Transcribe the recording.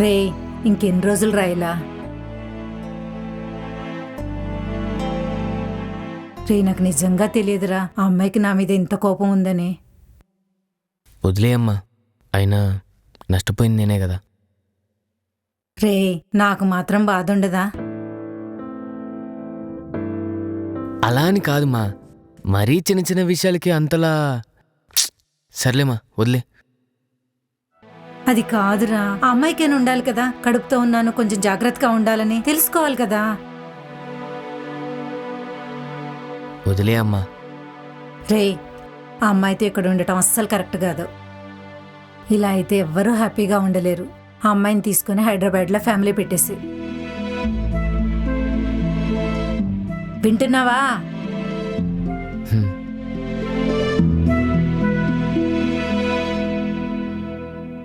రే ఇంకెన్ని రోజులు రాయిలా రే నాకు నిజంగా తెలియదురా ఆ అమ్మాయికి నా మీద ఇంత కోపం ఉందని. వదిలేయమ్మా అయినా నష్టపోయింది నేనే కదా. రే నాకు మాత్రం బాధ ఉండదా? అలా అని కాదు మా మరీ చిన్న చిన్న విషయాలకి అంతలా సర్లేమా వదిలే. అది కాదురా. ఆ అమ్మాయికైనా ఉండాలి కదా. కడుపుతో ఉన్నాను కొంచెం జాగ్రత్తగా ఉండాలని. తెలుసుకోవాలి కదా. వదిలే అమ్మా. రే ఆ అమ్మాయితో ఇక్కడ ఉండటం అస్సలు కరెక్ట్ కాదు. ఇలా అయితే ఎవ్వరూ హ్యాపీగా ఉండలేరు. ఆ అమ్మాయిని తీసుకుని హైదరాబాద్లో ఫ్యామిలీ పెట్టేసి. వింటున్నావా?